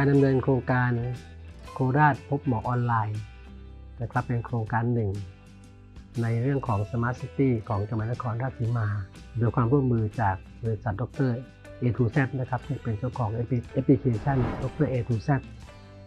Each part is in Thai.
การดำเนินโครงการโคราชพบหมอออนไลน์นะครับเป็นโครงการหนึ่ง ในเรื่องของ Smart City ของจังหวัดนครราชสีมา โดยความร่วมมือจากบริษัทดร A to Z นะครับซึ่งเป็นเจ้าของแอปพลิเคชันดร A to Z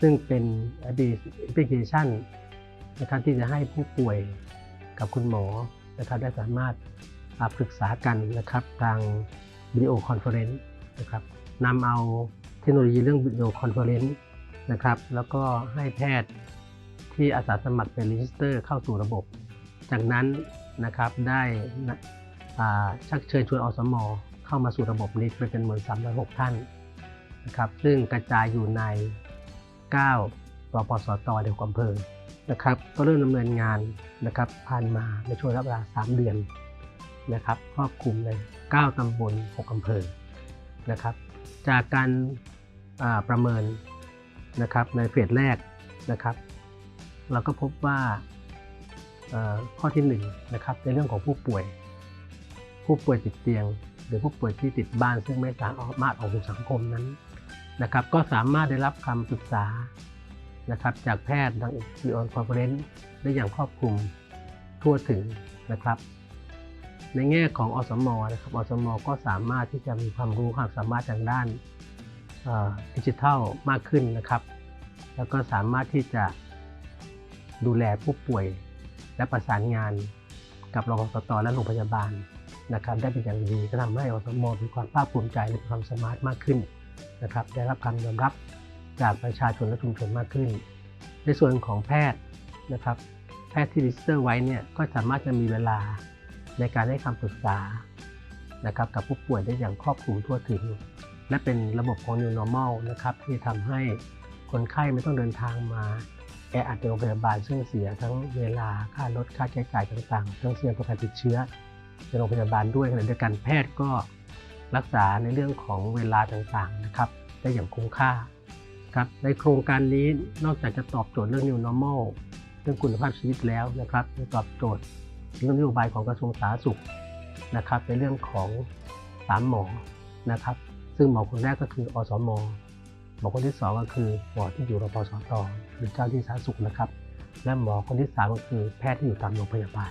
ซึ่งเป็นแอปพลิเคชันนะครับที่จะให้ผู้ป่วยกับคุณหมอนะครับได้สามารถปรึกษากันนะครับทางวิดีโอคอนเฟอเรนซ์นะครับนำเอา เทคโนโลยีเรื่องวิดีโอคอนเฟอเรนซ์นะครับ แล้วก็ให้แพทย์ที่อาสาสมัครเป็นรีจิสเตอร์เข้าสู่ระบบ จากนั้นนะครับได้นะชักเชิญชวนอสมเข้ามาสู่ระบบนี้เป็นจำนวน306 ท่านนะครับ ซึ่งกระจายอยู่ใน 9รปสตเดียวกับอำเภอนะครับ ก็เริ่มดำเนินงานนะครับผ่านมาในช่วงระยะเวลา 3 เดือนนะครับครอบคลุมใน 9ตำบล 6อำเภอนะครับ จากการ ประเมินนะครับในเฟสแรกนะครับเราก็พบว่าข้อที่1นงนะครับในเรื่องของผู้ป่วย ผู้ป่วยติดเตียง หรือผู้ป่วยที่ติดบ้านซึ่งไม่สามารถออกสู่สังคมนั้นนะครับ ก็สามารถได้รับคำปรึกษานะครับจากแพทย์ทางวิดีโอคอนเฟอเรนซ์ได้อย่างครอบคลุมทั่วถึงนะครับ ในแง่ของอสมนะครับอสมก็สามารถที่จะมีความรู้ความสามารถทางด้าน ดิจิทัลมากขึ้นนะครับ แล้วก็สามารถที่จะดูแลผู้ป่วย และประสานงานกับรพสตและโรงพยาบาลนะครับได้เป็นอย่างดีก็ทำให้อสมมีความภาคภูมิใจและความสมาร์ทมากขึ้นนะครับได้รับการยอมรับจากประชาชนและชุมชนมากขึ้น ในส่วนของแพทย์นะครับแพทย์ที่รีจิสเตอร์ไว้เนี่ยก็สามารถจะมีเวลาในการให้คำปรึกษานะครับกับผู้ป่วยได้อย่างครอบคลุมทั่วถึง และเป็นระบบของ New Normal นะครับที่ทำให้คนไข้ไม่ต้องเดินทางมาแออัดในโรงพยาบาลซึ่งเสียทั้งเวลาค่ารถค่าใช้จ่ายต่างๆ ทั้งเสี่ยงต่อการติดเชื้อในโรงพยาบาลด้วยขณะเดียวกันแพทย์ก็รักษาในเรื่องของเวลาต่างๆนะครับได้อย่างคุ้มค่าครับในโครงการนี้นอกจากจะตอบโจทย์เรื่อง New Normal เรื่องคุณภาพชีวิตแล้วนะครับยังตอบโจทย์เรื่องนโยบายของกระทรวงสาธารณสุขนะครับในเรื่องของสามหมอนะครับ ซึ่งหมอคนแรกก็คืออสมหมอคนที่ 2 ก็คือหมอที่อยู่รพสตหรือเจ้าที่สาธารณสุขนะครับ และหมอคนที่ 3 ก็คือแพทย์ที่อยู่ตามโรงพยาบาล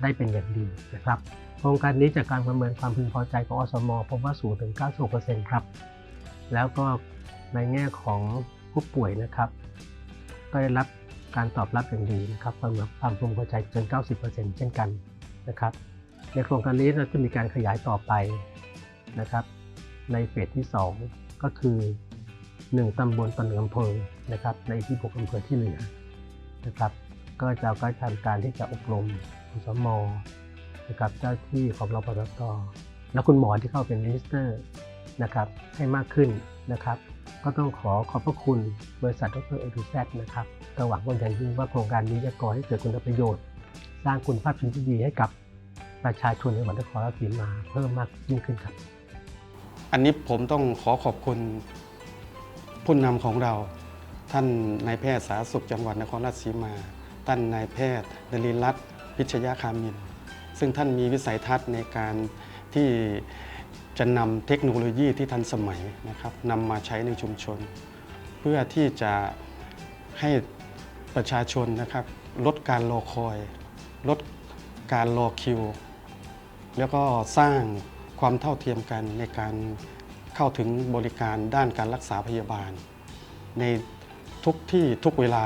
ได้เป็นอย่างดีนะครับโครงการนี้จากการประเมินความพึงพอใจของอสมพบว่าสูงถึง 96%ครับ แล้วก็ในแง่ของผู้ป่วยนะครับ ก็ได้รับการตอบรับอย่างดีนะครับความความพึงพอใจเกิน 90%เช่นกันนะครับ ในโครงการนี้เราจะมีการขยายต่อไปนะครับ ในเฟสที่ 2 ก็คือ 1 ตำบลต่อหนึ่งอำเภอนะครับ ในที่6อำเภอที่เหลือนะครับ ก็จะก็ทำการที่จะอบรมอสมนะครับเจ้าที่ของรพสตและคุณหมอที่เข้าเป็นรีจิสเตอร์นะครับให้มากขึ้นนะครับ ก็ต้องขอขอบพระคุณบริษัทดรเอทูแซนะครับก็หวังว่าอย่างยิ่งว่าโครงการนี้จะก่อให้เกิดคุณประโยชน์ สร้างคุณภาพชีวิตที่ดีให้กับประชาชนในจังหวัดนครราชสีมาเพิ่มมากยิ่งขึ้นครับ อันนี้ผมต้องขอขอบคุณผู้นำของเรา ท่านนายแพทย์สาธารณสุขจังหวัดนครราชสีมา ท่านนายแพทย์นรินทร์รัตน์พิชยาคามิน ซึ่งท่านมีวิสัยทัศน์ในการที่จะนำเทคโนโลยีที่ทันสมัยนะครับนำมาใช้ในชุมชน เพื่อที่จะให้ประชาชนนะครับลดการรอคอย ลดการรอคิว แล้วก็สร้าง ความเท่าเทียมกันในการเข้าถึงบริการด้านการรักษาพยาบาล ในทุกที่ทุกเวลา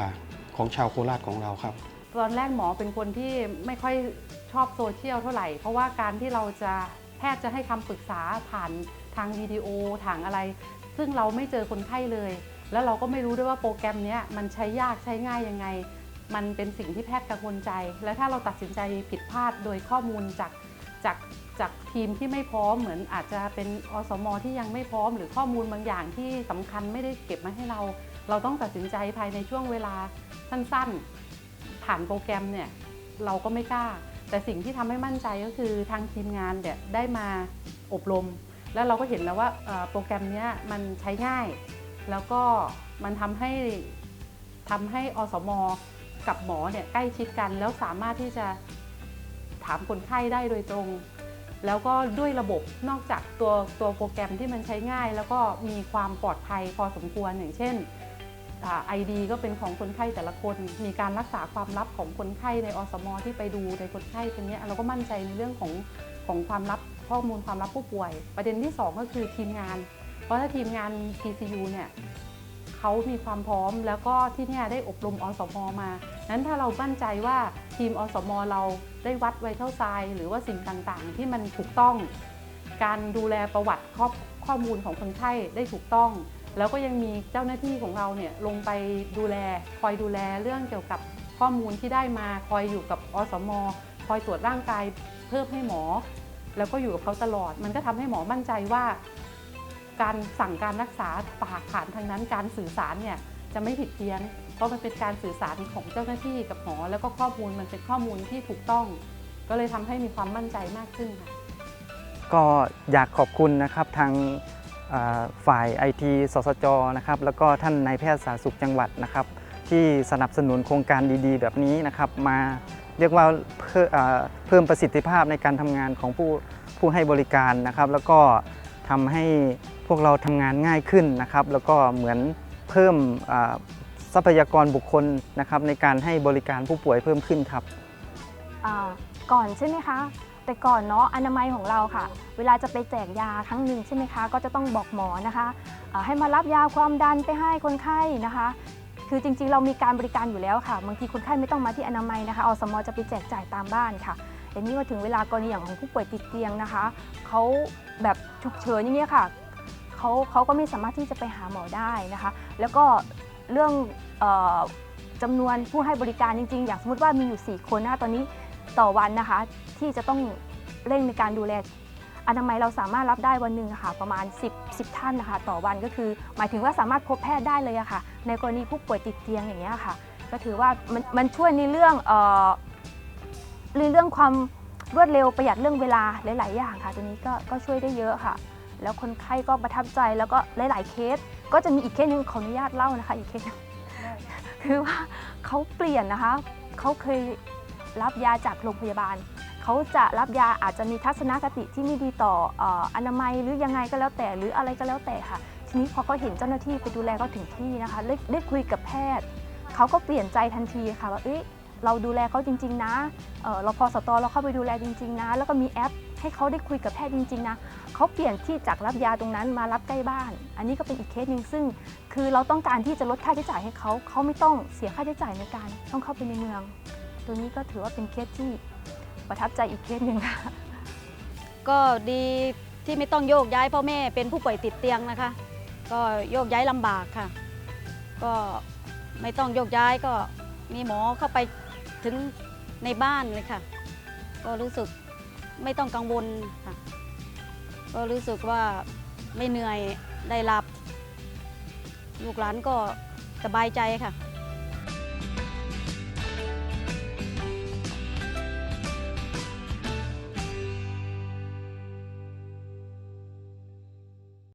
ของชาวโคราชของเราครับ ตอนแรกหมอเป็นคนที่ไม่ค่อยชอบโซเชียลเท่าไหร่ เพราะว่าการที่เราจะแพทย์จะให้คำปรึกษาผ่านทางวิดีโอทางอะไร ซึ่งเราไม่เจอคนไข้เลย แล้วเราก็ไม่รู้ด้วยว่าโปรแกรมนี้มันใช้ยากใช้ง่ายยังไง มันเป็นสิ่งที่แพทย์กังวลใจ และถ้าเราตัดสินใจผิดพลาดโดยข้อมูลจาก จากทีมที่ไม่พร้อมเหมือนอาจจะเป็นอสมที่ยังไม่พร้อม หรือข้อมูลบางอย่างที่สำคัญไม่ได้เก็บมาให้เรา เราต้องตัดสินใจภายในช่วงเวลาสั้นๆ ผ่านโปรแกรมเนี่ยเราก็ไม่กล้า แต่สิ่งที่ทำให้มั่นใจก็คือทางทีมงานเนี่ยได้มาอบรม แล้วเราก็เห็นแล้วว่าโปรแกรมนี้มันใช้ง่าย แล้วก็มันทำให้ทำให้อสมกับหมอเนี่ยใกล้ชิดกัน แล้วสามารถที่จะถามคนไข้ได้โดยตรง แล้วก็ด้วยระบบนอกจากตัวตัวโปรแกรมที่มันใช้ง่าย แล้วก็มีความปลอดภัยพอสมควรอย่างเช่นไอดีก็เป็นของคนไข้แต่ละคน มีการรักษาความลับของคนไข้ในอสมที่ไปดูในคนไข้ตรงเนี้เราก็มั่นใจในเรื่องของของความลับข้อมูลความลับผู้ป่วย ประเด็นที่สองก็คือทีมงาน เพราะถ้าทีมงาน PCU เนี่ย เขามีความพร้อมแล้วก็ที่เนี่ยได้อบรมอสมมานั้นถ้าเรามั่นใจว่าทีมอสมเราได้วัดไวเท่าไซน์หรือว่าสิ่งต่างๆ ที่มันถูกต้อง การดูแลประวัติข้อข้อมูลของคนไข้ได้ถูกต้อง แล้วก็ยังมีเจ้าหน้าที่ของเราเนี่ยลงไปดูแล คอยดูแลเรื่องเกี่ยวกับข้อมูลที่ได้มาคอยอยู่กับอสม คอยตรวจร่างกายเพิ่มให้หมอ แล้วก็อยู่กับเขาตลอด มันก็ทำให้หมอมั่นใจว่า การสั่งการรักษาปากผ่านทางนั้นการสื่อสารเนี่ยจะไม่ผิดเพี้ยน เพราะมันเป็นการสื่อสารของเจ้าหน้าที่กับหมอแล้วก็ข้อมูลมันเป็นข้อมูลที่ถูกต้อง ก็เลยทำให้มีความมั่นใจมากขึ้นค่ะก็อยากขอบคุณนะครับทางฝ่ายไอทีสสจนะครับแล้วก็ท่านนายแพทย์สาธารณสุขจังหวัดนะครับ ที่สนับสนุนโครงการดีๆ แบบนี้นะครับมาเรียกว่าเพิ่มอ่าเพิ่มประสิทธิภาพในการทำงานของผู้ผู้ให้บริการนะครับ แล้วก็ทำให้ วกเราทำงานง่ายขึ้นนะครับ แล้วก็เหมือนเพิ่มทรัพยากรบุคคลนะครับในการให้บริการผู้ป่วยเพิ่มขึ้นครับก่อนใช่ไหมคะ แต่ก่อนเนาะอนามัยของเราค่ะ เวลาจะไปแจกยาครั้งหนึ่งใช่ไหมคะ ก็จะต้องบอกหมอนะคะให้มารับยาความดันไปให้คนไข้นะคะ คือจริงๆ เรามีการบริการอยู่แล้วค่ะบางทีคนไข้ไม่ต้องมาที่อนามัยนะคะอสมจะไปแจกจ่ายตามบ้านค่ะแต่นี่มาถึงเวลากรณีอย่างของผู้ป่วยติดเตียงนะคะเขาแบบฉุกเฉินอย่างเงี้ยค่ะ เขาเขาก็ไม่สามารถที่จะไปหาหมอได้นะคะ แล้วก็เรื่องเออจำนวนผู้ให้บริการจริง ๆ อย่างสมมติว่ามีอยู่ 4 คนนะคะตอนนี้ต่อวันนะคะ ที่จะต้องเร่งในการดูแลอนามัยเราสามารถรับได้วันหนึ่งะค่ะประมาณ 10 10 ท่านนะคะต่อวันก็คือ หมายถึงว่าสามารถพบแพทย์ได้เลยอะค่ะ ในกรณีผู้ป่วยติดเตียงอย่างเงี้ยค่ะ ก็ถือว่ามันมันช่วยในเรื่องเอ่อในเรื่องความรวดเร็วประหยัดเรื่องเวลาหลาย ๆ อย่างค่ะ ตัวนี้ก็ก็ช่วยได้เยอะค่ะ แล้วคนไข้ก็ประทับใจแล้วก็หลาย ๆ เคส ก็จะมีอีกเคสหนึงขออนุญาตเล่านะคะ อีกเคสหนึ่งคือว่าเขาเปลี่ยนนะคะเขาเคยรับยาจากโรงพยาบาลเขาจะรับยาอาจจะมีทัศนคติที่ไม่ดีต่อเอ่ออนามัยหรือยังไงก็แล้วแต่หรืออะไรก็แล้วแต่ค่ะ ทีนี้พอเขาเห็นเจ้าหน้าที่ไปดูแลเขาถึงที่นะคะได้ได้คุยกับแพทย์เขาก็เปลี่ยนใจทันทีค่ะว่าเอ้ยเราดูแลเขาจริง ๆ นะเอ่อเราพอสตเราเข้าไปดูแลจริง ๆ นะ แล้วก็มีแอปให้เขาได้คุยกับแพทย์จริง ๆ นะ เขาเปลี่ยนที่จากรับยาตรงนั้นมารับใกล้บ้าน อันนี้ก็เป็นอีกเคสหนึ่งซึ่ง คือเราต้องการที่จะลดค่าใช้จ่ายให้เขาเขาไม่ต้องเสียค่าใช้จ่ายในการต้องเข้าไปในเมือง ตัวนี้ก็ถือว่าเป็นเคสที่ประทับใจอีกเคสหนึ่งค่ะก็ดีที่ไม่ต้องโยกย้ายพ่อแม่เป็นผู้ป่วยติดเตียงนะคะ ก็โยกย้ายลำบากค่ะ ก็ไม่ต้องโยกย้ายก็มีหมอเข้าไปถึงในบ้านเลยค่ะ ก็รู้สึกไม่ต้องกังวลค่ะ ก็รู้สึกว่าไม่เหนื่อยได้หลับลูกหลานก็สบายใจค่ะ